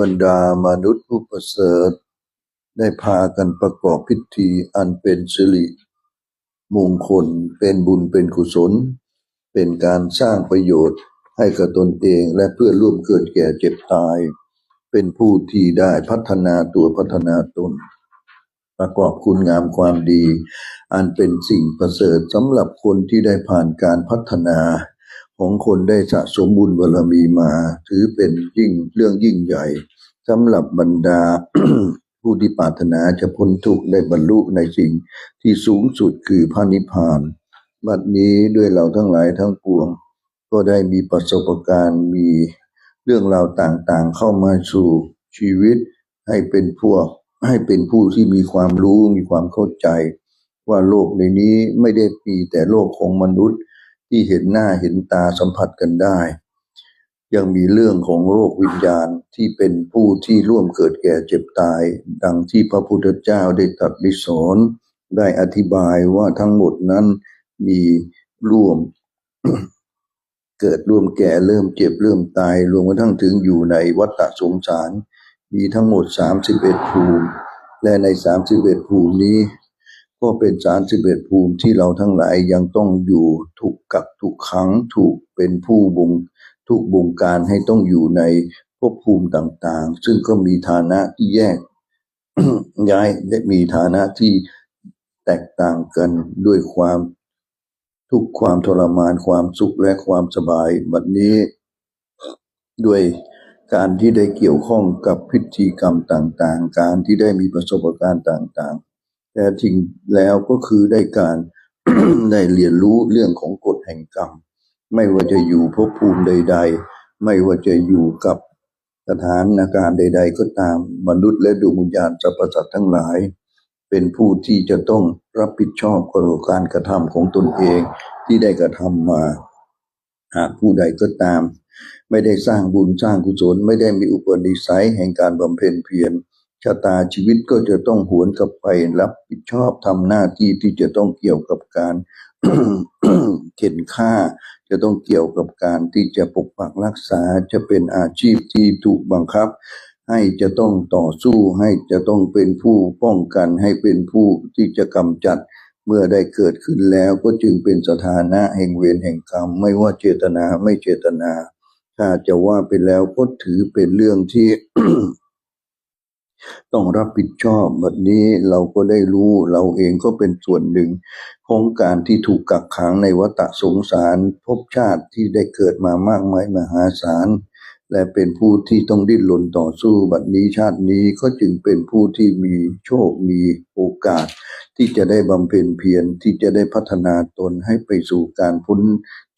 บรรดามนุษย์ผู้ประเสริฐ ได้พากันประกอบพิธีอันเป็นสิริมงคลเป็นบุญเป็นกุศล เป็นการสร้างประโยชน์ให้กับตนเองและเพื่อร่วมเกิดแก่เจ็บตาย เป็นผู้ที่ได้พัฒนาตัวพัฒนาตน ประกอบคุณงามความดี อันเป็นสิ่งประเสริฐสำหรับคนที่ได้ผ่านการพัฒนา ของคนได้สะสมบุญบารมีมา ถือเป็นยิ่งเรื่องยิ่งใหญ่สำหรับบรรดาผู้ที่ปรารถนาจะพ้นทุกข์ได้บรรลุในสิ่งที่สูงสุดคือพระนิพพาน บัดนี้ด้วยเราทั้งหลายทั้งปวง ก็ได้มีประสบการณ์มีเรื่องราวต่างๆเข้ามาสู่ชีวิต ให้เป็นพวกให้เป็นผู้ที่มีความรู้มีความเข้าใจ ว่าโลกในนี้ไม่ได้มีแต่โลกของมนุษย์ ที่เห็นหน้าเห็นตาสัมผัสกันได้ ยังมีเรื่องของโลกวิญญาณที่เป็นผู้ที่ร่วมเกิดแก่เจ็บตาย ดังที่พระพุทธเจ้าได้ตรัสได้สอนได้อธิบายว่าทั้งหมดนั้นมีร่วมเกิดร่วมแก่เริ่มเจ็บเริ่มตาย รวมกระทั่งถึงอยู่ในวัฏสงสาร มีทั้งหมด 31 ภูมิ และใน 31 ภูมินี้ ก็เป็นสารสิบเอ็ดภูมิที่เราทั้งหลายยังต้องอยู่ถูกกักถูกขังถูกเป็นผู้บงถูกบงการให้ต้องอยู่ในภพภูมิต่างๆ ซึ่งก็มีฐานะที่แยกย้ายและมีฐานะที่แตกต่างกันด้วยความทุกความทรมานความสุขและความสบายบัดนี้ ด้วยการที่ได้เกี่ยวข้องกับพิธีกรรมต่างๆ การที่ได้มีประสบการณ์ต่างๆ แต่จริงแล้วก็คือได้การ ได้เรียนรู้เรื่องของกฎแห่งกรรม ไม่ว่าจะอยู่ภพภูมิใด ๆ ไม่ว่าจะอยู่กับสถานการใด ๆ ก็ตามมนุษย์และดวงวิญญาณสรรพสัตว์ทั้งหลาย เป็นผู้ที่จะต้องรับผิดชอบกับการกระทำของตนเองที่ได้กระทำมาหากผู้ใดก็ตาม ไม่ได้สร้างบุญสร้างกุศลไม่ได้มีอุปนิสัยแห่งการบำเพ็ญเพียร ชะตาชีวิตก็จะต้องหวนกลับไปรับผิดชอบทำหน้าที่ที่จะต้องเกี่ยวกับการเข็นฆ่า จะต้องเกี่ยวกับการที่จะปกปักรักษาจะเป็นอาชีพที่ถูกบังคับ ให้จะต้องต่อสู้ให้จะต้องเป็นผู้ป้องกันให้เป็นผู้ที่จะกำจัดเมื่อได้เกิดขึ้นแล้วก็จึงเป็นสถานะแห่งเวรแห่งกรรม ไม่ว่าเจตนาไม่เจตนา ถ้าจะว่าไปแล้วก็ถือเป็นเรื่องที่ ต้องรับผิดชอบแบบนี้เราก็ได้รู้เราเองก็เป็นส่วนหนึ่ง ของการที่ถูกกักขังในวัฏสงสารภพชาติที่ได้เกิดมามากมายมหาศาลและเป็นผู้ที่ต้องดิ้นรนต่อสู้บัดนี้ชาตินี้ก็จึงเป็นผู้ที่มีโชคมีโอกาส ที่จะได้บำเพ็ญเพียรที่จะได้พัฒนาตนให้ไปสู่การพ้น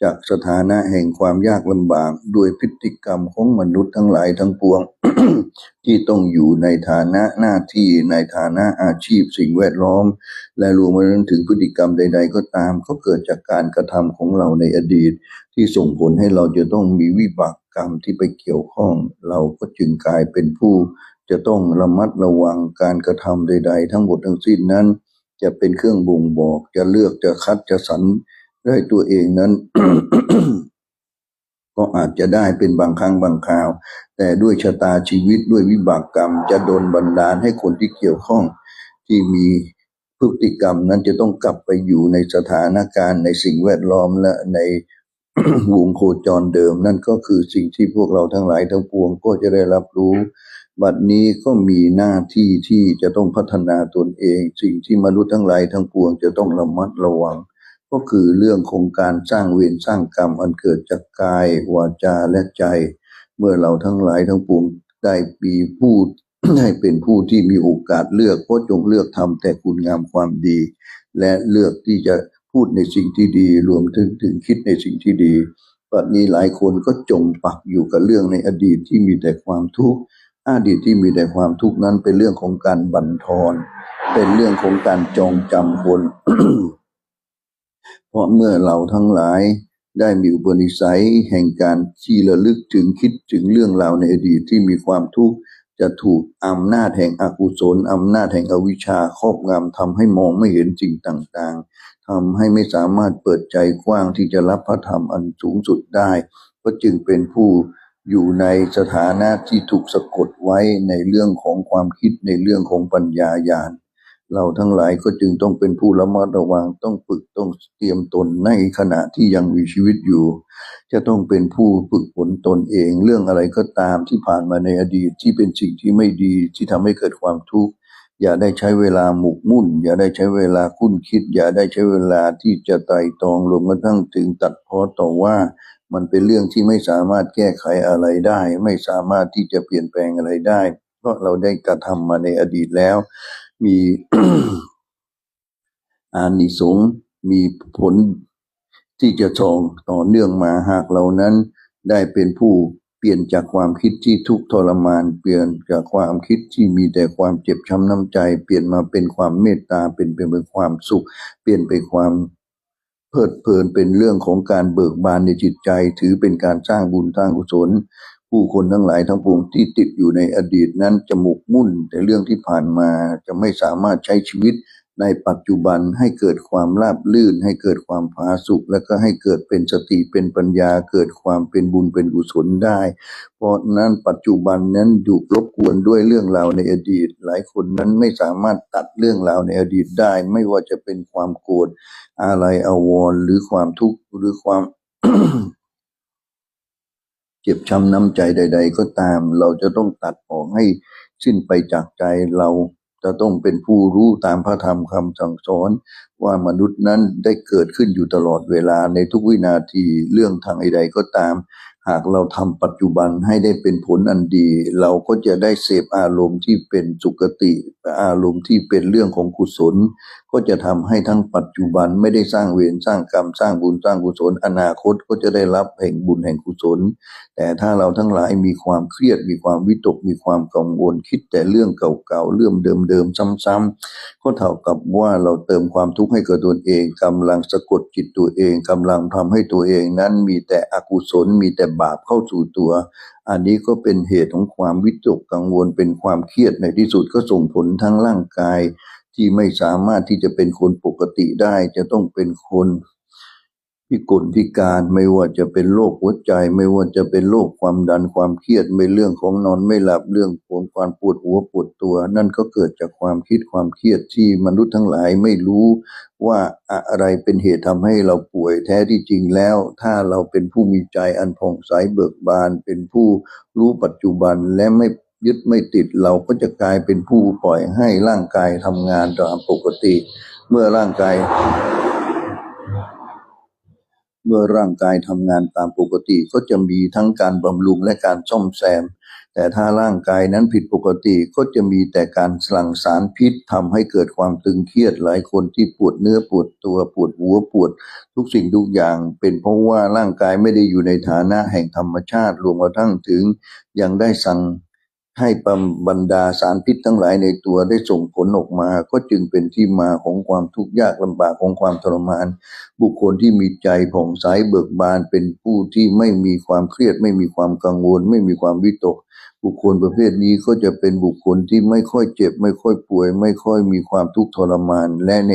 จากสถานะแห่งความยากลำบากด้วยพฤติกรรมของมนุษย์ทั้งหลายทั้งปวง ที่ต้องอยู่ในฐานะหน้าที่ในฐานะอาชีพสิ่งแวดล้อม และรวมไปถึงพฤติกรรมใด ๆ ก็ตามก็เกิดจากการกระทำของเราในอดีต ที่ส่งผลให้เราจะต้องมีวิบากกรรมที่ไปเกี่ยวข้อง เราก็จึงกลายเป็นผู้ จะต้องระมัดระวังการกระทำใด ๆ ทั้งหมดทั้งสิ้นนั้น จะเป็นเครื่องบ่งบอกจะเลือกจะคัดจะสรร ได้ตัวเองนั้น ก็อาจจะได้เป็นบางครั้งบางคราว แต่ด้วยชะตาชีวิตด้วยวิบากกรรม จะโดนบันดาลให้คนที่เกี่ยวข้องที่มีพฤติกรรมนั้นจะต้องกลับไปอยู่ในสถานการณ์ในสิ่งแวดล้อมและในวงโคจรเดิม นั่นก็คือสิ่งที่พวกเราทั้งหลายทั้งปวงก็จะได้รับรู้บัดนี้ก็มีหน้าที่ที่จะต้องพัฒนาตนเอง สิ่งที่มนุษย์ทั้งหลายทั้งปวงจะต้องระมัดระวัง ก็คือเรื่องของการสร้างเวรสร้างกรรมอันเกิดจากกาย วาจาและใจ เมื่อเราทั้งหลายทั้งปวงได้ปีพูดให้เป็นผู้ที่มีโอกาสเลือกก็จงเลือกทำแต่คุณงามความดี และเลือกที่จะพูดในสิ่งที่ดีรวมถึงถึงคิดในสิ่งที่ดีปัจจุบันหลายคนก็จมปักอยู่กับเรื่องในอดีตที่มีแต่ความทุกข์อดีตที่มีแต่ความทุกข์นั้นเป็นเรื่องของการบั่นทอน เป็นเรื่องของการจองจำคน เพราะเมื่อเราทั้งหลายได้มีอุปนิสัยแห่งการที่ระลึกถึงคิดถึงเรื่องราวในอดีตที่มีความทุกข์จะถูกอำนาจแห่งอกุศลอำนาจแห่งอวิชชาครอบงำทำให้มองไม่เห็นสิ่งต่างๆทำให้ไม่สามารถเปิดใจกว้างที่จะรับพระธรรมอันสูงสุดได้ ก็จึงเป็นผู้อยู่ในสถานะที่ถูกสะกดไว้ในเรื่องของความคิดในเรื่องของปัญญาญาณ เราทั้งหลายก็จึงต้องเป็นผู้ระมัดระวังต้องฝึกต้องเตรียมตนในขณะที่ยังมีชีวิตอยู่ จะต้องเป็นผู้ฝึกฝนตนเอง เรื่องอะไรก็ตามที่ผ่านมาในอดีตที่เป็นสิ่งที่ไม่ดีที่ทำให้เกิดความทุกข์อย่าได้ใช้เวลาหมกมุ่น อย่าได้ใช้เวลาคุ้นคิด อย่าได้ใช้เวลาที่จะไต่ตองรวมกระทั่งถึงตัดพ้อต่อว่ามันเป็นเรื่องที่ไม่สามารถแก้ไขอะไรได้ ไม่สามารถที่จะเปลี่ยนแปลงอะไรได้ เพราะเราได้กระทำมาในอดีตแล้ว มีอานิสงส์มีผลที่จะส่งต่อเนื่องมาหากเรานั้น ได้เป็นผู้เปลี่ยนจากความคิดที่ทุกข์ทรมาน เปลี่ยนจากความคิดที่มีแต่ความเจ็บช้ำน้ำใจ เปลี่ยนมาเป็นความเมตตาเป็นเป็นเป็นความสุข เปลี่ยนไปความเพลิดเพลินเป็นเรื่องของการเบิกบานในจิตใจ ถือเป็นการสร้างบุญสร้างกุศล ผู้คนทั้งหลายทั้งปวงที่ติดอยู่ในอดีตนั้นจะหมกมุ่นแต่เรื่องที่ผ่านมาจะไม่สามารถใช้ชีวิตในปัจจุบันให้เกิดความราบลื่น ให้เกิดความผาสุกและก็ให้เกิดเป็นสติเป็นปัญญา เกิดความเป็นบุญเป็นกุศลได้ เพราะนั้นปัจจุบันนั้นถูกรบกวนด้วยเรื่องราวในอดีต หลายคนนั้นไม่สามารถตัดเรื่องราวในอดีตได้ ไม่ว่าจะเป็นความโกรธอะไรอาวรหรือความทุกข์หรือความ เจ็บช้ำน้ำใจใด ๆ ก็ตาม เราจะต้องตัดออกให้สิ้นไปจากใจเราจะต้องเป็นผู้รู้ตามพระธรรมคำสั่งสอน ว่ามนุษย์นั้นได้เกิดขึ้นอยู่ตลอดเวลาในทุกวินาทีเรื่องทางใดๆก็ตาม หากเราทำปัจจุบันให้ได้เป็นผลอันดี เราก็จะได้เสพอารมณ์ที่เป็นสุกติ อารมณ์ที่เป็นเรื่องของกุศล ก็จะทำให้ทั้งปัจจุบันไม่ได้สร้างเวรสร้างกรรมสร้างบุญสร้างกุศล อนาคตก็จะได้รับแห่งบุญแห่งกุศล แต่ถ้าเราทั้งหลายมีความเครียดมีความวิตกมีความกังวลคิดแต่เรื่องเก่าๆเรื่องเดิมๆซ้ำๆก็เท่ากับว่าเราเติมความทุกข์ให้กับตัวเองกำลังสะกดจิตตัวเองกำลังทำให้ตัวเองนั้นมีแต่อกุศลมีแต่บาปเข้าสู่ตัว อันนี้ก็เป็นเหตุของความวิตกกังวลเป็นความเครียดในที่สุดก็ส่งผลทั้งร่างกาย ที่ไม่สามารถที่จะเป็นคนปกติได้ จะต้องเป็นคนพิกลพิการไม่ว่าจะเป็นโรคหัวใจ ไม่ว่าจะเป็นโรคความดันความเครียดไม่เรื่องของนอนไม่หลับเรื่องของความปวดหัวปวดตัว นั่นก็เกิดจากความคิดความเครียดที่มนุษย์ทั้งหลายไม่รู้ว่าอะไรเป็นเหตุทำให้เราป่วยแท้ที่จริงแล้ว ถ้าเราเป็นผู้มีใจอันผ่องใสเบิกบาน เป็นผู้รู้ปัจจุบันและไม่ ยึดไม่ติดเราก็จะกลายเป็นผู้ปล่อยให้ร่างกายทำงานตามปกติ เมื่อร่างกาย เมื่อร่างกายทำงานตามปกติก็จะมีทั้งการบำรุงและการซ่อมแซม แต่ถ้าร่างกายนั้นผิดปกติก็จะมีแต่การสลั่งสารพิษทำให้เกิดความตึงเครียดหลายคนที่ปวดเนื้อปวดตัวปวดหัวปวด ทุกสิ่งทุกอย่าง เป็นเพราะว่าร่างกายไม่ได้อยู่ในฐานะแห่งธรรมชาติรวมกระทั่งถึงยังได้สั่ง ให้บรรดาสารพิษทั้งหลายในตัวได้ส่งผลออกมา ก็จึงเป็นที่มาของความทุกข์ยากลำบากของความทรมาน บุคคลที่มีใจผ่องใสเบิกบานเป็นผู้ที่ไม่มีความเครียด ไม่มีความกังวล ไม่มีความวิตก บุคคลประเภทนี้ก็จะเป็นบุคคลที่ไม่ค่อยเจ็บ ไม่ค่อยป่วย ไม่ค่อยมีความทุกข์ทรมาน และใน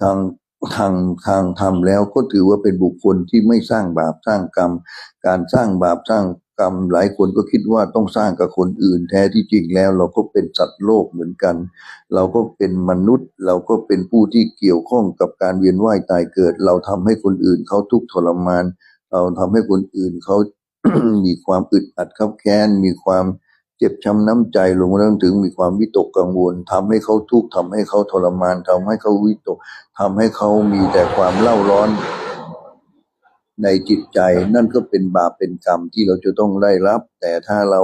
ทางทางทางธรรมแล้วก็ถือว่าเป็นบุคคลที่ไม่สร้างบาปสร้างกรรม การสร้างบาปสร้าง กรรม หลายคนก็คิดว่าต้องสร้างกับคนอื่นแท้ที่จริงแล้ว เราก็เป็นสัตว์โลกเหมือนกัน เราก็เป็นมนุษย์ เราก็เป็นผู้ที่เกี่ยวข้องกับการเวียนว่ายตายเกิด เราทำให้คนอื่นเขาทุกข์ทรมาน เราทำให้คนอื่นเขามีความอึดอัดขับแค้นมีความเจ็บช้ำน้ำใจลงเรื่องถึงมีความวิตกกังวลทำให้เขาทุกข์ทำให้เขาทรมานทำให้เขาวิตกทำให้เขามีแต่ความเล่าร้อน ในจิตใจนั่นก็เป็นบาปเป็นกรรมที่เราจะต้องได้รับ แต่ถ้าเรา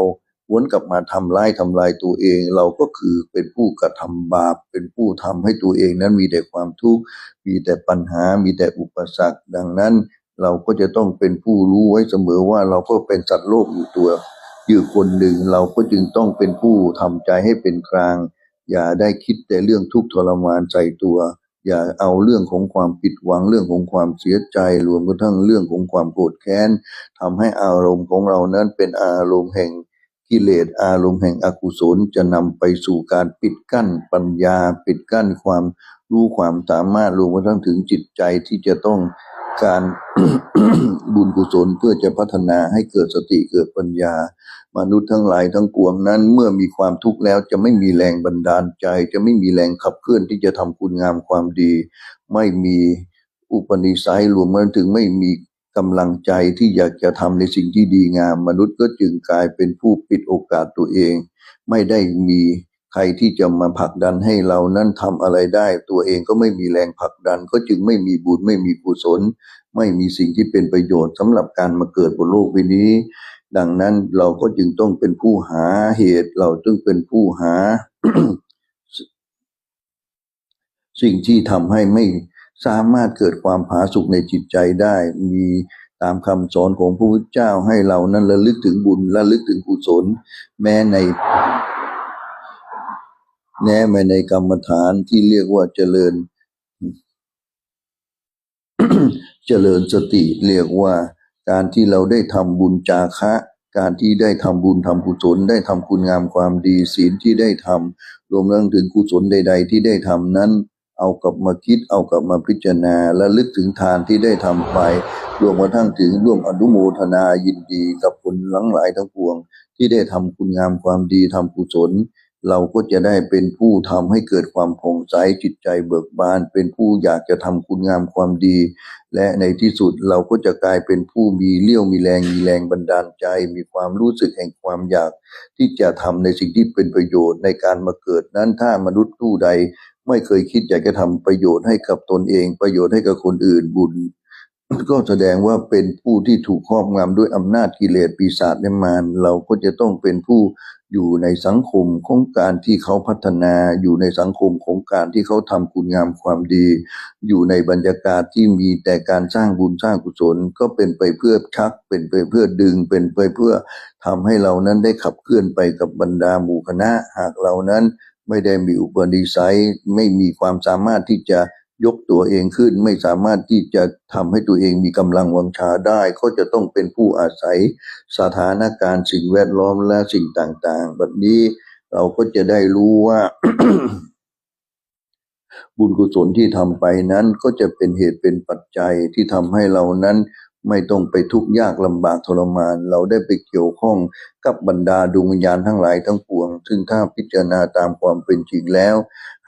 วนกลับมาทำร้ายทำลายตัวเอง เราก็คือเป็นผู้กระทำบาป เป็นผู้ทำให้ตัวเองนั้นมีแต่ความทุกข์มีแต่ปัญหามีแต่อุปสรรค ดังนั้นเราก็จะต้องเป็นผู้รู้ไว้เสมอว่าเราก็เป็นสัตว์โลกอยู่ตัว อยู่คนหนึ่งเราก็จึงต้องเป็นผู้ทำใจให้เป็นกลาง อย่าได้คิดแต่เรื่องทุกข์ทรมานใส่ตัว อย่าเอาเรื่องของความผิดหวังเรื่องของความเสียใจรวมกระทั่งเรื่องของความโกรธแค้นทำให้อารมณ์ของเรานั้นเป็นอารมณ์แห่งกิเลสอารมณ์แห่งอกุศลจะนำไปสู่การปิดกั้นปัญญา ปิดกั้นความรู้ความสามารถรวมกระทั่งถึงจิตใจที่จะต้อง การบุญกุศลเพื่อจะพัฒนาให้เกิดสติเกิดปัญญา มนุษย์ทั้งหลายทั้งปวงนั้น เมื่อมีความทุกข์แล้วจะไม่มีแรงบันดาลใจ จะไม่มีแรงขับเคลื่อนที่จะทำคุณงามความดี ไม่มีอุปนิสัยรวมมันถึงไม่มีกำลังใจที่อยากจะทำในสิ่งที่ดีงาม มนุษย์ก็จึงกลายเป็นผู้ปิดโอกาสตัวเอง ไม่ได้มี ใครที่จะมาผลักดันให้เรานั้นทำอะไรได้ ตัวเองก็ไม่มีแรงผลักดัน ก็จึงไม่มีบุญไม่มีกุศล ไม่มีสิ่งที่เป็นประโยชน์สำหรับการมาเกิดบนโลกใบนี้ ดังนั้นเราก็จึงต้องเป็นผู้หาเหตุ เราต้องเป็นผู้หา สิ่งที่ทำให้ไม่สามารถเกิดความผาสุกในจิตใจได้ มีตามคำสอนของพระพุทธเจ้าให้เรานั้นระลึกถึงบุญระลึกถึงกุศล แม้ใน แม้ในในกรรมฐานที่เรียกว่าเจริญ เจริญสติเรียกว่าการที่เราได้ทำบุญจาคะ การที่ได้ทำบุญทำกุศลได้ทำคุณงามความดีศีลที่ได้ทำรวมทั้งถึงกุศลใด ๆ ที่ได้ทำนั้น เอากลับมาคิดเอากลับมาพิจารณาและลึกถึงทานที่ได้ทำไป รวมกระทั่งถึงร่วมอนุโมทนายินดีกับคนหลังหลายทั้งปวง ที่ได้ทำคุณงามความดีทำกุศล เราก็จะได้เป็นผู้ทำให้เกิดความผ่องใสจิตใจเบิกบาน เป็นผู้อยากจะทำคุณงามความดี และในที่สุดเราก็จะกลายเป็นผู้มีเลี้ยวมีแรงมีแรงบันดาลใจ มีความรู้สึกแห่งความอยาก ที่จะทำในสิ่งที่เป็นประโยชน์ในการมาเกิดนั้นถ้ามนุษย์ผู้ใด ไม่เคยคิดอยากจะทำประโยชน์ให้กับตนเอง ประโยชน์ให้กับคนอื่นบุญ ก็แสดงว่าเป็นผู้ที่ถูกครอบงำด้วยอำนาจกิเลสปีศาจและมารเราก็จะต้องเป็นผู้ อยู่ในสังคมของการที่เขาพัฒนา อยู่ในสังคมของการที่เขาทำคุณงามความดี อยู่ในบรรยากาศที่มีแต่การสร้างบุญสร้างกุศล ก็เป็นไปเพื่อชัก เป็นไปเพื่อดึง เป็นไปเพื่อทำให้เรานั้นได้ขับเคลื่อนไปกับบรรดาหมู่คณะ หากเรานั้นไม่ได้มีอุปนิสัย ไม่มีความสามารถที่จะ ยกตัวเองขึ้นไม่สามารถที่จะทำให้ตัวเองมีกำลังวังชาได้ ก็จะต้องเป็นผู้อาศัยสถานการณ์สิ่งแวดล้อมและสิ่งต่างๆ แบบนี้เราก็จะได้รู้ว่า บุญกุศลที่ทำไปนั้นก็จะเป็นเหตุเป็นปัจจัยที่ทำให้เรานั้น ไม่ต้องไปทุกข์ยากลำบากทรมาน เราได้ไปเกี่ยวข้องกับบรรดาดวงวิญญาณทั้งหลายทั้งปวง ซึ่งถ้าพิจารณาตามความเป็นจริงแล้ว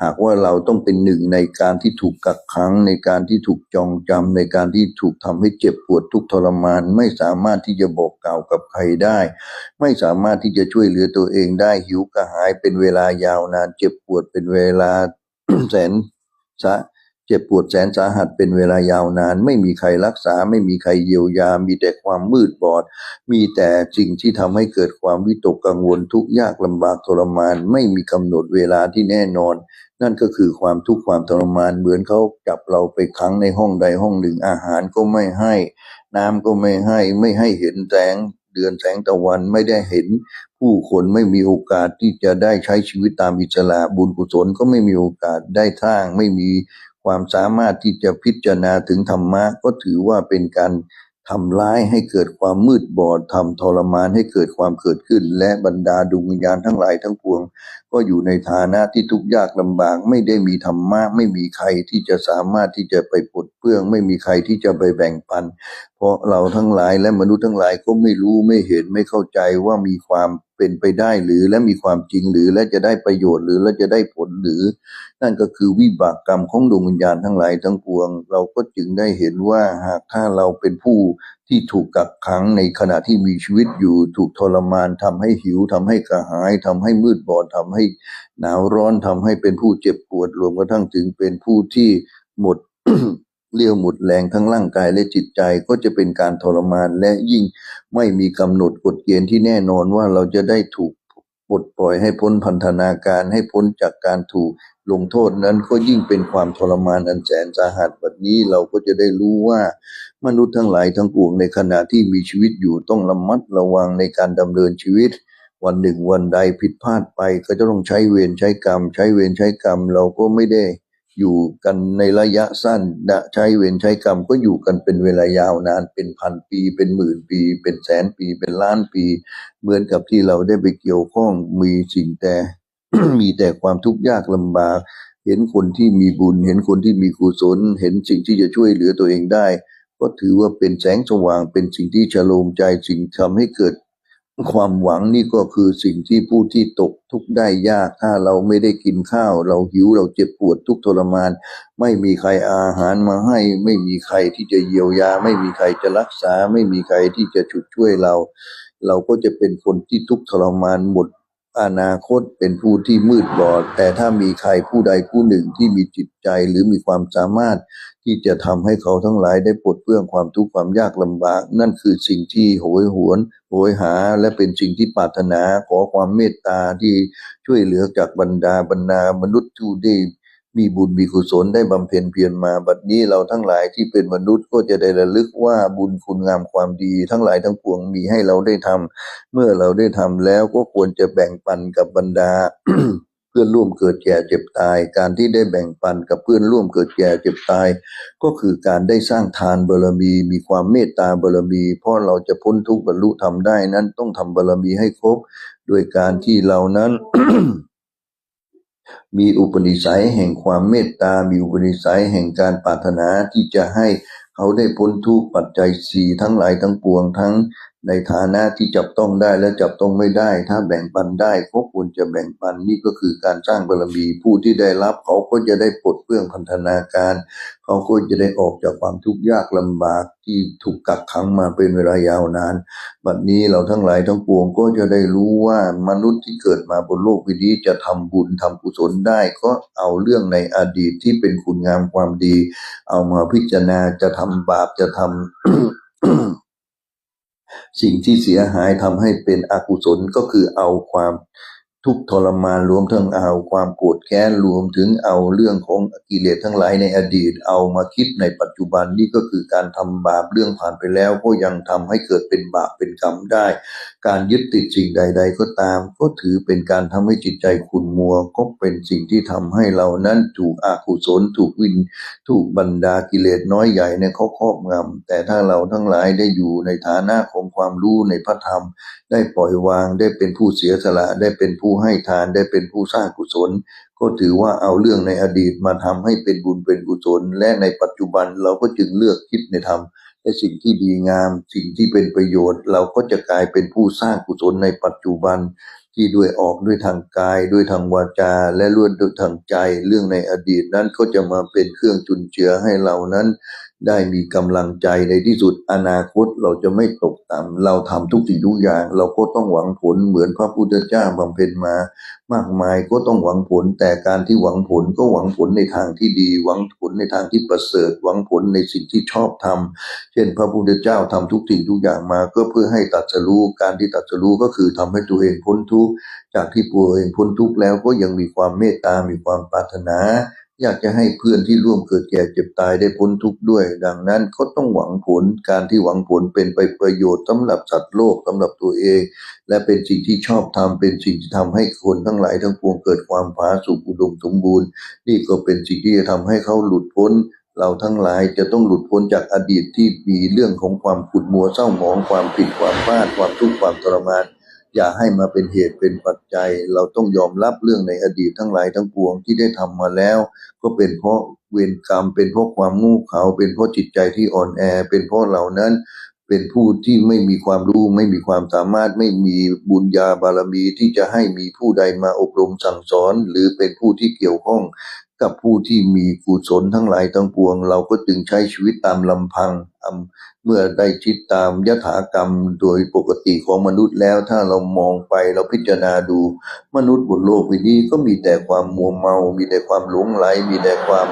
หากว่าเราต้องเป็นหนึ่งในการที่ถูกกักขัง ในการที่ถูกจองจำในการที่ถูกทำให้เจ็บปวดทุกข์ทรมาน ไม่สามารถที่จะบอกกล่าวกับใครได้ ไม่สามารถที่จะช่วยเหลือตัวเองได้หิวกระหายเป็นเวลายาวนานเจ็บปวดเป็นเวลาแสนสะ เจ็บปวดแสนสาหัสเป็นเวลายาวนาน ไม่มีใครรักษา ไม่มีใครเยียวยา มีแต่ความมืดบอด มีแต่สิ่งที่ทำให้เกิดความวิตกกังวลทุกข์ยากลำบากทรมาน ไม่มีกำหนดเวลาที่แน่นอน นั่นก็คือความทุกข์ความทรมานเหมือนเขาจับเราไปขังในห้องใดห้องหนึ่งอาหารก็ไม่ให้ น้ำก็ไม่ให้ไม่ให้เห็นแสงเดือนแสงตะวันไม่ได้เห็น ผู้คนไม่มีโอกาสที่จะได้ใช้ชีวิตตามอิสระบุญกุศลก็ไม่มีโอกาสได้สร้างไม่มี ความสามารถที่จะพิจารณาถึงธรรมะก็ถือว่าเป็นการทำร้ายให้เกิดความมืดบอดทำทรมานให้เกิดความเกิดขึ้น และบรรดาดวงวิญญาณทั้งหลายทั้งปวง ก็อยู่ในฐานะที่ทุกข์ยากลำบากไม่ได้มีธรรมะไม่มีใครที่จะสามารถที่จะไปปลดเปลื้อง ไม่มีใครที่จะไปแบ่งปัน ราะเราทั้งหลายและมนุษย์ทั้งหลายก็ไม่รู้ไม่เห็นไม่เข้าใจว่ามีความเป็นไปได้หรือและมีความจริงหรือและจะได้ประโยชน์หรือและจะได้ผลหรือ นั่นก็คือวิบากกรรมของดวงวิญญาณทั้งหลายทั้งปวง เราก็จึงได้เห็นว่าหากถ้าเราเป็นผู้ที่ถูกกักขังในขณะที่มีชีวิตอยู่ถูกทรมานทำให้หิวทำให้กระหายทำให้มืดบอดทำให้หนาวร้อนทำให้เป็นผู้เจ็บปวดรวมกระทั่งถึงเป็นผู้ที่หมด เลี้ยวหมดแรงทั้งร่างกายและจิตใจก็จะเป็นการทรมานและยิ่งไม่มีกำหนดกฎเกณฑ์ที่แน่นอนว่าเราจะได้ถูกปลดปล่อยให้พ้นพันธนาการให้พ้นจากการถูกลงโทษนั้นก็ยิ่งเป็นความทรมานอันแสนสาหัสแบบนี้เราก็จะได้รู้ว่ามนุษย์ทั้งหลายทั้งปวงในขณะที่มีชีวิตอยู่ต้องระมัดระวังในการดำเนินชีวิต วันหนึ่งวันใดผิดพลาดไปก็จะต้องใช้เวรใช้กรรม ใช้เวรใช้กรรมเราก็ไม่ได้ อยู่กันในระยะสั้นนะใช้เวรใช้กรรมก็อยู่กันเป็นเวลายาวนานเป็นพันปี เป็นหมื่นปี เป็นแสนปี เป็นล้านปี เหมือนกับที่เราได้ไปเกี่ยวข้องมีสิ่งแต่มีแต่ความทุกข์ยากลำบาก เห็นคนที่มีบุญ เห็นคนที่มีกุศล เห็นสิ่งที่จะช่วยเหลือตัวเองได้ ก็ถือว่าเป็นแสงสว่างเป็นสิ่งที่ฉโลมใจสิ่งทำให้เกิด ความหวังนี่ก็คือสิ่งที่ผู้ที่ตกทุกข์ได้ยากถ้าเราไม่ได้กินข้าว เราหิวเราเจ็บปวดทุกทรมาน ไม่มีใครอาหารมาให้ ไม่มีใครที่จะเยียวยา ไม่มีใครจะรักษา ไม่มีใครที่จะฉุดช่วยเรา เราก็จะเป็นคนที่ทุกทรมานหมดอนาคตเป็นผู้ที่มืดบอด แต่ถ้ามีใครผู้ใดผู้หนึ่งที่มีจิตใจหรือมีความสามารถ ที่จะทำให้เขาทั้งหลายได้ปลดเปลื้องความทุกข์ความยากลำบาก นั่นคือสิ่งที่โหยหวนโหยหาและเป็นสิ่งที่ปรารถนาขอความเมตตาที่ช่วยเหลือจากบรรดาบรรดามนุษย์ที่ได้มีบุญมีกุศลได้บำเพ็ญเพียรมา บัดนี้เราทั้งหลายที่เป็นมนุษย์ก็จะได้ระลึกว่าบุญคุณงามความดี ทั้งหลายทั้งปวงมีให้เราได้ทำเมื่อเราได้ทำแล้วก็ควรจะแบ่งปันกับบรรดา พื่อนร่วมเกิดแก่เจ็บตาย การที่ได้แบ่งปันกับเพื่อนร่วมเกิดแก่เจ็บตาย ก็คือการได้สร้างทานบารมี มีความเมตตาบารมี เพราะเราจะพ้นทุกข์บรรลุธรรมได้นั้นต้องทำบารมีให้ครบ โดยการที่เรานั้น มีอุปนิสัยแห่งความเมตตา มีอุปนิสัยแห่งการปรารถนาที่จะให้เขาได้พ้นทุกข์ปัจจัยสี่ทั้งหลายทั้งปวงทั้ง ในฐานะที่จับต้องได้และจับต้องไม่ได้ ถ้าแบ่งปันได้ก็ควรจะแบ่งปันนี่ก็คือการสร้างบารมีผู้ที่ได้รับเขาก็จะได้ปลดเปลื้องพันธนาการ เขาก็จะได้ออกจากความทุกข์ยากลำบากที่ถูกกักขังมาเป็นเวลายาวนานบัดนี้เราทั้งหลายทั้งปวงก็จะได้รู้ว่ามนุษย์ที่เกิดมาบนโลกวินี้จะทำบุญทำกุศลได้ ก็เอาเรื่องในอดีตที่เป็นคุณงามความดี เอามาพิจารณาจะทำบาปจะทำ สิ่งที่เสียหายทำให้เป็นอกุศลก็คือเอาความ ทุกทรมานรวมทั้งเอาความโกรธแค้นรวมถึงเอาเรื่องของกิเลสทั้งหลายในอดีตเอามาคิดในปัจจุบันนี่ก็คือการทำบาปเรื่องผ่านไปแล้วก็ยังทำให้เกิดเป็นบาปเป็นกรรมได้ การยึดติดสิ่งใด ๆ ก็ตาม ก็ถือเป็นการทำให้จิตใจขุ่นมัวก็เป็นสิ่งที่ทำให้เรานั้นถูกอกุศลถูกวิน ถูกบรรดากิเลสน้อยใหญ่เนี่ยเขาครอบงำแต่ถ้าเราทั้งหลายได้อยู่ในฐานะของความรู้ในพระธรรม ได้ปล่อยวางได้เป็นผู้เสียสละได้เป็นผู้ให้ทานได้เป็นผู้สร้างกุศล ก็ถือว่าเอาเรื่องในอดีตมาทำให้เป็นบุญเป็นกุศล และในปัจจุบันเราก็จึงเลือกคิดในธรรมในสิ่งที่ดีงาม สิ่งที่เป็นประโยชน์ เราก็จะกลายเป็นผู้สร้างกุศลในปัจจุบัน ที่ด้วยออกด้วยทางกาย ด้วยทางวาจา และล้วนด้วยทางใจ เรื่องในอดีตนั้นก็จะมาเป็นเครื่องจุนเจือให้เรานั้น ได้มีกำลังใจในที่สุดอนาคตเราจะไม่ตกต่ำเราทำทุกสิ่งทุกอย่าง เราก็ต้องหวังผลเหมือนพระพุทธเจ้าบำเพ็ญมา มากมายก็ต้องหวังผล แต่การที่หวังผลก็หวังผลในทางที่ดี หวังผลในทางที่ประเสริฐ หวังผลในสิ่งที่ชอบทำเช่น พระพุทธเจ้าทำทุกสิ่งทุกอย่างมา ก็เพื่อให้ตรัสรู้การที่ตรัสรู้ก็คือทำให้ตัวเองพ้นทุกข์จากที่ตัวเองพ้นทุกข์แล้วก็ยังมีความเมตตา มีความปรารถนา อยากจะให้เพื่อนที่ร่วมเกิดแก่เจ็บตายได้พ้นทุกข์ด้วย ดังนั้นก็ต้องหวังผลการที่หวังผลเป็นไปประโยชน์สำหรับสัตว์โลกสำหรับตัวเอง และเป็นสิ่งที่ชอบทำเป็นสิ่งที่ทำให้คนทั้งหลายทั้งปวงเกิดความผาสุกอุดมสมบูรณ์ นี่ก็เป็นสิ่งที่จะทำให้เขาหลุดพ้น เราทั้งหลายจะต้องหลุดพ้นจากอดีตที่มีเรื่องของความขุดมัวเศร้าหมองความผิดความพลาดความทุกข์ความทรมาน อย่าให้มาเป็นเหตุเป็นปัจจัย เราต้องยอมรับเรื่องในอดีตทั้งหลายทั้งปวงที่ได้ทำมาแล้ว ก็เป็นเพราะเวรกรรม เป็นเพราะความงูเขา เป็นเพราะจิตใจที่อ่อนแอ เป็นเพราะเหล่านั้นเป็นผู้ที่ไม่มีความรู้ไม่มีความสามารถไม่มีบุญญาบารมีที่จะให้มีผู้ใดมาอบรมสั่งสอน หรือเป็นผู้ที่เกี่ยวข้อง กับผู้ที่มีกุศลทั้งหลายทั้งปวง เราก็จึงใช้ชีวิตตามลำพัง เมื่อได้คิดตามยถากรรมโดยปกติของมนุษย์แล้ว ถ้าเรามองไปเราพิจารณาดู มนุษย์บนโลกนี้ก็มีแต่ความมัวเมา มีแต่ความหลงไหล มีแต่ความ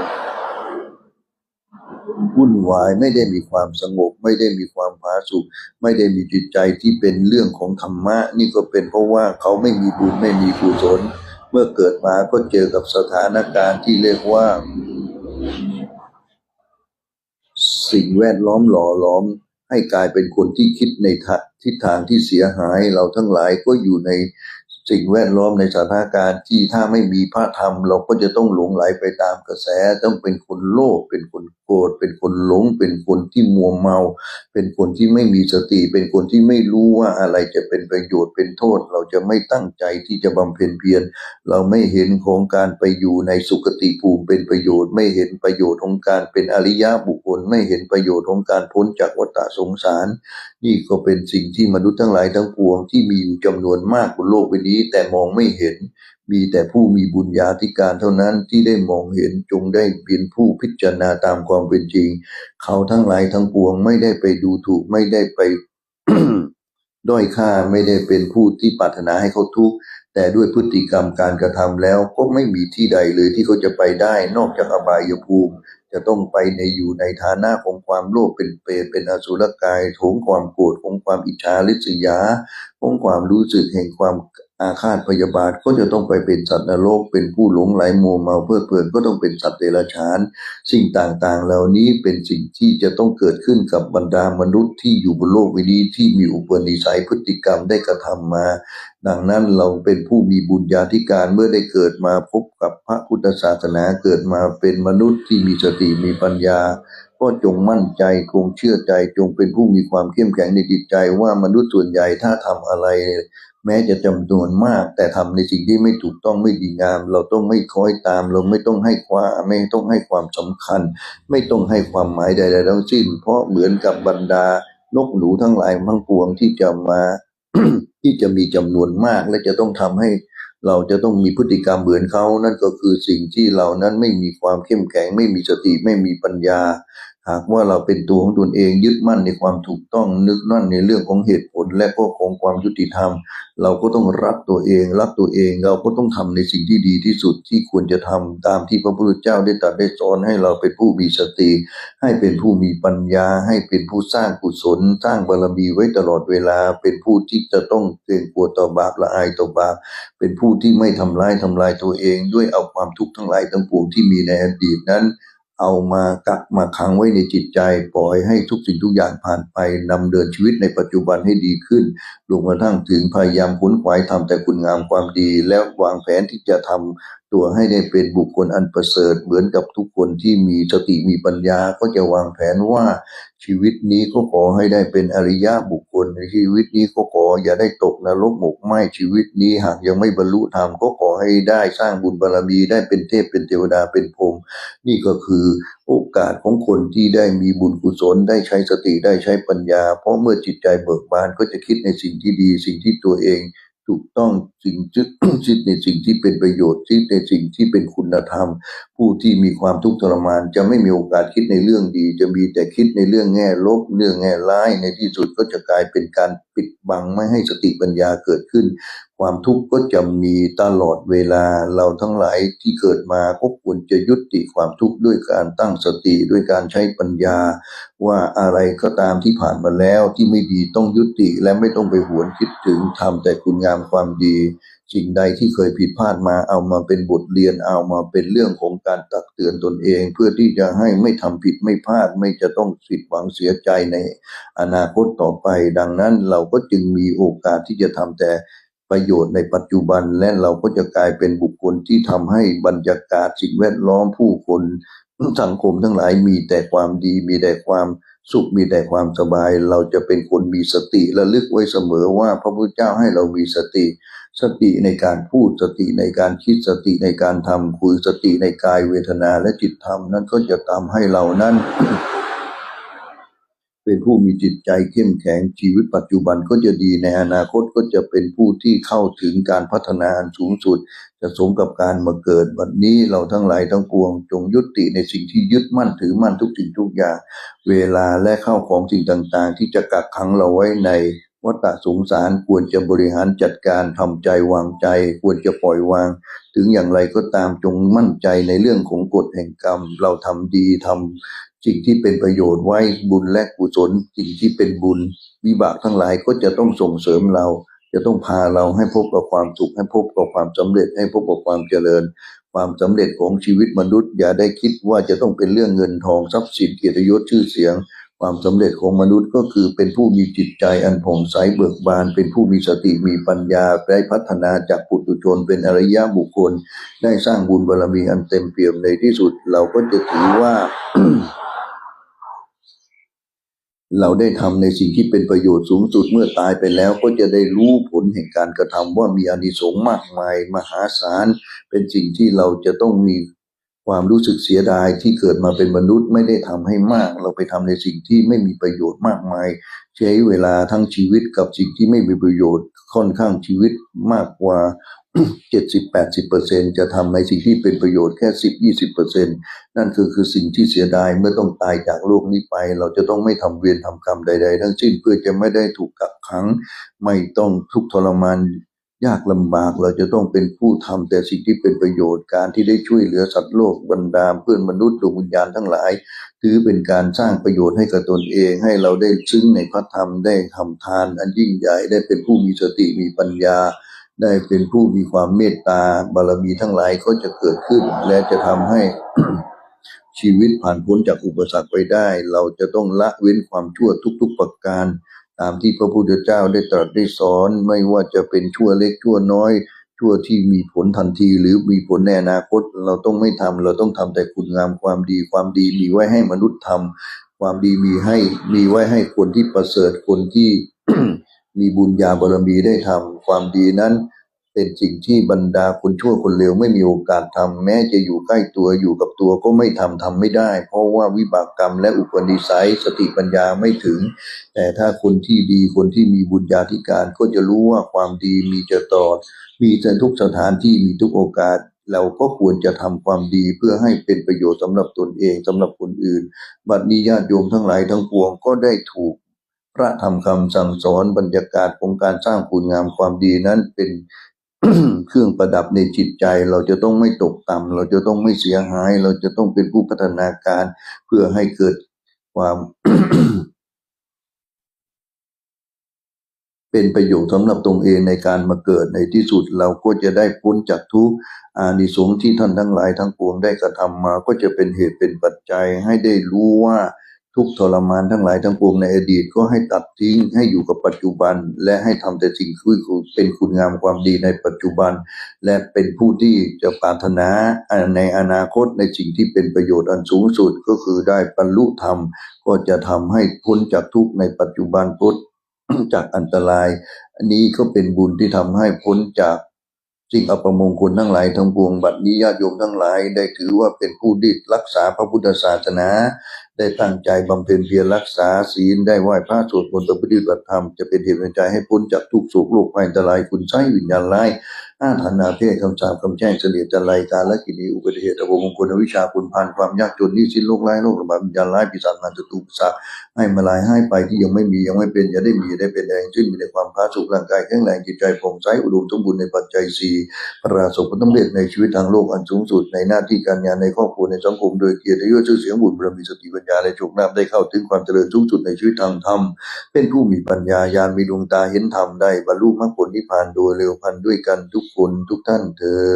วุ่นวายไม่ได้มีความสงบ ไม่ได้มีความผาสุกไม่ได้มีจิตใจที่เป็นเรื่องของธรรมะ นี่ก็เป็นเพราะว่าเขาไม่มีบุญไม่มีกุศล เมื่อเกิดมาก็เจอกับสถานการณ์ที่เรียกว่า สิ่งแวดล้อมหล่อล้อม ให้กลายเป็นคนที่คิดในทะทิศทางที่เสียหาย เราทั้งหลายก็อยู่ใน สิ่งแวดล้อมในสถานการณ์ที่ถ้าไม่มีพระธรรม เราก็จะต้องหลงไหลไปตามกระแส ต้องเป็นคนโลภเป็นคนโกรธเป็นคนหลง เป็นคนที่มัวเมา เป็นคนที่ไม่มีสติ เป็นคนที่ไม่รู้ว่าอะไรจะเป็นประโยชน์เป็นโทษ เราจะไม่ตั้งใจที่จะบำเพ็ญเพียรเราไม่เห็นของการไปอยู่ในสุคติภูมิเป็นประโยชน์ ไม่เห็นประโยชน์ของการเป็นอริยะบุคคล ไม่เห็นประโยชน์ของการพ้นจากวัฏสงสาร นี่ก็เป็นสิ่งที่มนุษย์ทั้งหลายทั้งปวงที่มีอยู่จำนวนมากบนโลกใบนี้ แต่มองไม่เห็น มีแต่ผู้มีบุญญาธิการเท่านั้นที่ได้มองเห็นจงได้เป็นผู้พิจารณาตามความเป็นจริง เขาทั้งหลายทั้งปวงไม่ได้ไปดูถูกไม่ได้ไปด้อยค่าไม่ได้เป็นผู้ที่ปรารถนาให้เขาทุกข์แต่ด้วยพฤติกรรมการกระทำแล้วก็ไม่มีที่ใดเลยที่เขาจะไปได้นอกจากอบายภูมิ จะต้องไปในอยู่ในฐานะของความโลภเป็นเปรตเป็นอสุรกายโถงความโกรธของความอิจฉาริษยาของความรู้สึกแห่งความ อาฆาตพยาบาทก็จะต้องไปเป็นสัตว์นรก เป็นผู้หลงไหลมัวเมาเพลิดเพลินก็ต้องเป็นสัตว์เดรัจฉาน สิ่งต่างๆ เหล่านี้เป็นสิ่งที่จะต้องเกิดขึ้นกับบรรดามนุษย์ที่อยู่บนโลกใบนี้ที่มีอุปนิสัยพฤติกรรมได้กระทำมา ดังนั้นเราเป็นผู้มีบุญญาธิการเมื่อได้เกิดมาพบกับพระพุทธศาสนาเกิดมาเป็นมนุษย์ที่มีสติมีปัญญาก็จงมั่นใจคงเชื่อใจจงเป็นผู้มีความเข้มแข็งในจิตใจว่ามนุษย์ส่วนใหญ่ถ้าทำอะไร แม้จะจำนวนมาก แต่ทำในสิ่งที่ไม่ถูกต้องไม่ดีงาม เราต้องไม่คอยตาม เราไม่ต้องให้ความไม่ต้องให้ความสำคัญ ไม่ต้องให้ความหมายใดๆทั้งสิ้น เพราะเหมือนกับบรรดานกหนูทั้งหลายทั้งปวงที่จะมาที่จะมีจำนวนมากและจะต้องทำให้เราจะต้องมีพฤติกรรมเหมือนเขา นั่นก็คือสิ่งที่เรานั้นไม่มีความเข้มแข็ง ไม่มีสติ ไม่มีปัญญา หากว่าเราเป็นตัวของตนเองยึดมั่นในความถูกต้องนึกนั่นในเรื่องของเหตุผลและก็ของความยุติธรรม เราก็ต้องรักตัวเองรักตัวเอง เราก็ต้องทำในสิ่งที่ดีที่สุดที่ควรจะทำตามที่พระพุทธเจ้าได้ตรัสได้สอนให้เราเป็นผู้มีสติ ให้เป็นผู้มีปัญญา ให้เป็นผู้สร้างกุศล สร้างบารมีไว้ตลอดเวลา เป็นผู้ที่จะต้องเกรงกลัวต่อบาปละอายต่อบาปเป็นผู้ที่ไม่ทำร้ายทำลายตัวเอง ด้วยเอาความทุกข์ทั้งหลายทั้งปวงที่มีในอดีตนั้น เอามากักมาขังไว้ในจิตใจ ปล่อยให้ทุกสิ่งทุกอย่างผ่านไปนำเดินชีวิตในปัจจุบันให้ดีขึ้นรวมกระทั่งถึงพยายามขวนขวายทำแต่คุณงามความดี แล้ววางแผนที่จะทำ ตัวให้ได้เป็นบุคคลอันประเสริฐเหมือนกับทุกคนที่มีสติมีปัญญาก็จะวางแผนว่าชีวิตนี้ก็ขอให้ได้เป็นอริยะบุคคลชีวิตนี้ก็ขออย่าได้ตกนรกหมกไหมชีวิตนี้หากยังไม่บรรลุธรรมก็ขอให้ได้สร้างบุญบารมีได้เป็นเทพเป็นเทวดาเป็นพรหมนี่ก็คือโอกาสของคนที่ได้มีบุญกุศลได้ใช้สติได้ใช้ปัญญา เพราะเมื่อจิตใจเบิกบานก็จะคิดในสิ่งที่ดีสิ่งที่ตัวเอง ถูกต้องสิ่งที่คิดในสิ่งที่เป็นประโยชน์คิดในสิ่งที่เป็นคุณธรรม ผู้ที่มีความทุกข์ทรมาน จะไม่มีโอกาสคิดในเรื่องดี จะมีแต่คิดในเรื่องแง่ลบเรื่องแง่ร้ายในที่สุดก็จะกลายเป็นการปิดบังไม่ให้สติปัญญาเกิดขึ้น ความทุกข์ก็จะมีตลอดเวลาเราทั้งหลายที่เกิดมาก็ควรจะยุติความทุกข์ด้วยการตั้งสติด้วยการใช้ปัญญา ว่าอะไรก็ตามที่ผ่านมาแล้วที่ไม่ดีต้องยุติและไม่ต้องไปหวนคิดถึงทำแต่คุณงามความดีสิ่งใดที่เคยผิดพลาดมาเอามาเป็นบทเรียนเอามาเป็นเรื่องของการตักเตือนตนเอง เพื่อที่จะให้ไม่ทำผิดไม่พลาดไม่จะต้องผิดหวังเสียใจในอนาคตต่อไป ดังนั้นเราก็จึงมีโอกาสที่จะทำแต่ ประโยชน์ในปัจจุบันและเราก็จะกลายเป็นบุคคลที่ทำให้บรรยากาศสิ่งแวดล้อมผู้คนสังคมทั้งหลายมีแต่ความดีมีแต่ความสุขมีแต่ความสบาย เราจะเป็นคนมีสติระลึกไว้เสมอว่าพระพุทธเจ้าให้เรามีสติ สติในการพูดสติในการคิดสติในการทำคือสติในกายเวทนาและจิตธรรมนั้นก็จะทำให้เรานั้น เป็นผู้มีจิตใจเข้มแข็งชีวิตปัจจุบันก็จะดีในอนาคตก็จะเป็นผู้ที่เข้าถึงการพัฒนาอันสูงสุด จะสมกับการมาเกิดวันนี้เราทั้งหลายทั้งปวง จงยุติในสิ่งที่ยึดมั่นถือมั่นทุกสิ่งทุกอย่าง เวลาและเข้าของสิ่งต่างๆ ที่จะกักขังเราไว้ในวัฏสงสารควรจะบริหารจัดการทำใจวางใจ ควรจะปล่อยวาง ถึงอย่างไรก็ตามจงมั่นใจในเรื่องของกฎแห่งกรรม เราทำดีทำ สิ่งที่เป็นประโยชน์ไว้บุญและกุศลสิ่งที่เป็นบุญ วิบากทั้งหลายก็จะต้องส่งเสริมเรา จะต้องพาเราให้พบกับความสุขให้พบกับความสำเร็จให้พบกับความเจริญ ความสำเร็จของชีวิตมนุษย์ อย่าได้คิดว่าจะต้องเป็นเรื่องเงินทองทรัพย์สินเกียรติยศชื่อเสียง ความสำเร็จของมนุษย์ก็คือเป็นผู้มีจิตใจอันผ่องใสเบิกบาน เป็นผู้มีสติมีปัญญาได้พัฒนาจากปุถุชนเป็นอริยบุคคล ได้สร้างบุญบารรมีอันเต็มเปี่ยมในที่สุดเราก็จะถือว่า เราได้ทำในสิ่งที่เป็นประโยชน์สูงสุดเมื่อตายไปแล้ว ก็จะได้รู้ผลแห่งการกระทำว่ามีอานิสงส์มากมาย มหาศาล เป็นสิ่งที่เราจะต้องมีความรู้สึกเสียดายที่เกิดมาเป็นมนุษย์ไม่ได้ทำให้มาก เราไปทำในสิ่งที่ไม่มีประโยชน์มากมาย ใช้เวลาทั้งชีวิตกับสิ่งที่ไม่มีประโยชน์ค่อนข้างชีวิตมากกว่า เจ็ดสิบแปดสิบเปอร์เซ็นจะทำในสิ่งที่เป็นประโยชน์แค่สิบยี่สิบเปอร์เซ็นนั่นคือคือสิ่งที่เสียดายเมื่อต้องตายจากโลกนี้ไป เราจะต้องไม่ทำเวรทำกรรมใด ๆ ทั้งสิ้นเพื่อจะไม่ได้ถูกกักขัง ไม่ต้องทุกข์ทรมานยากลำบากเราจะต้องเป็นผู้ทำแต่สิ่งที่เป็นประโยชน์การที่ได้ช่วยเหลือสัตว์โลกบรรดาเพื่อนมนุษย์ดวงวิญญาณทั้งหลาย ถือเป็นการสร้างประโยชน์ให้กับตนเองให้เราได้ซึ้งในพระธรรมได้ทำทาน อันยิ่งใหญ่ได้เป็นผู้มีสติมีปัญญา ได้เป็นผู้มีความเมตตาบารมีทั้งหลายก็จะเกิดขึ้น และจะทำให้ชีวิตผ่านพ้นจากอุปสรรคไปได้ เราจะต้องละเว้นความชั่วทุก ๆ ประการ ตามที่พระพุทธเจ้าได้ตรัสได้สอน ไม่ว่าจะเป็นชั่วเล็กชั่วน้อย ชั่วที่มีผลทันที หรือมีผลในอนาคต เราต้องไม่ทำเราต้องทำแต่คุณงามความดี ความดีมีไว้ให้มนุษย์ทำความดีมีให้มีไว้ให้คนที่ประเสริฐคนที่ มีบุญญาบารมีได้ทำความดีนั้น เป็นสิ่งที่บรรดาคนชั่วคนเลวไม่มีโอกาสทำแม้จะอยู่ใกล้ตัวอยู่กับตัวก็ไม่ทำทำไม่ได้ เพราะว่าวิบากกรรมและอุปนิสัยสติปัญญาไม่ถึง แต่ถ้าคนที่ดีคนที่มีบุญญาธิการก็จะรู้ว่าความดีมีจะตอด มีแต่ทุกสถานที่มีทุกโอกาสเราก็ควรจะทำความดีเพื่อให้เป็นประโยชน์สำหรับตนเองสำหรับคนอื่น บัดนี้ญาติโยมทั้งหลายทั้งปวงก็ได้ถูก พระธรรมคำสั่งสอนบรรยากาศของการสร้างคุณงามความดีนั้นเป็นเครื่องประดับในจิตใจเราจะต้องไม่ตกต่ำเราจะต้องไม่เสียหาย เราจะต้องเป็นผู้พัฒนาการเพื่อให้เกิดความเป็นประโยชน์สำหรับตรงเองในการมาเกิดในที่สุดเราก็จะได้พ้นจากทุกอานิสงส์ที่ท่านทั้งหลายทั้งปวงได้กระทำมา ก็จะเป็นเหตุเป็นปัจจัยให้ได้รู้ว่า ทุกทรมานทั้งหลายทั้งปวงในอดีตก็ให้ตัดทิ้งให้อยู่กับปัจจุบัน และให้ทำแต่สิ่งที่เป็นคุณงามความดีในปัจจุบัน และเป็นผู้ที่จะปรารถนาในอนาคตในสิ่งที่เป็นประโยชน์อันสูงสุดก็คือได้บรรลุธรรม ก็จะทำให้พ้นจากทุกในปัจจุบันพ้นจากอันตราย อันนี้ก็เป็นบุญที่ทำให้พ้นจากสิ่งอัปมงคลทั้งหลายทั้งปวงบัดนี้ญาติโยมทั้งหลายได้ถือว่าเป็นผู้ที่รักษาพระพุทธศาสนา ได้ตั้งใจบำเพ็ญเพียรรักษาศีลได้ไหว้พระสวดมนต์ประพฤติปฏิบัติธรรมจะเป็นเหตุเป็นใจให้พ้นจากทุกข์โศกโรคภัยอันตรายคุณใช้วิญญาณร้าย อาถรรพ์นาเพศคำสาปคำแช่งเฉลียจันไรการและกินีอุบัติเหตุอภมงคลวิชาคุณพันความยากจนนี้สิ้นโรคร้โรคระบาดวิญญาณร้ายปีศาจมารจตุปสสะให้มาลายให้ไปที่ยังไม่มียังไม่เป็นอย่าได้มีได้เป็นแรงชื่นมีในความพาสุขร่างกายแข็งแรงจิตใจผ่องใสอุดมสมบูรณ์ในปัจจัยสี่พระราสมผลสำเร็จในชีวิตทางโลกอันสูงสุดในหน้าที่การงานในครอบครัวในสังคมโดยเกียรติยศชื่อเสียงบุญบารมีสติปัญญาและโชคลาภได้เข้าถึงความเจริญสูงสุดในชีวิตทางธรรมเป็นผู้มีปัญญาญาณมีดวงตาเห็นธรรมได้บรรลุมรรคผลนิพพานโดยเร็วพันด้วยกันทุกคนทุกท่านเธอ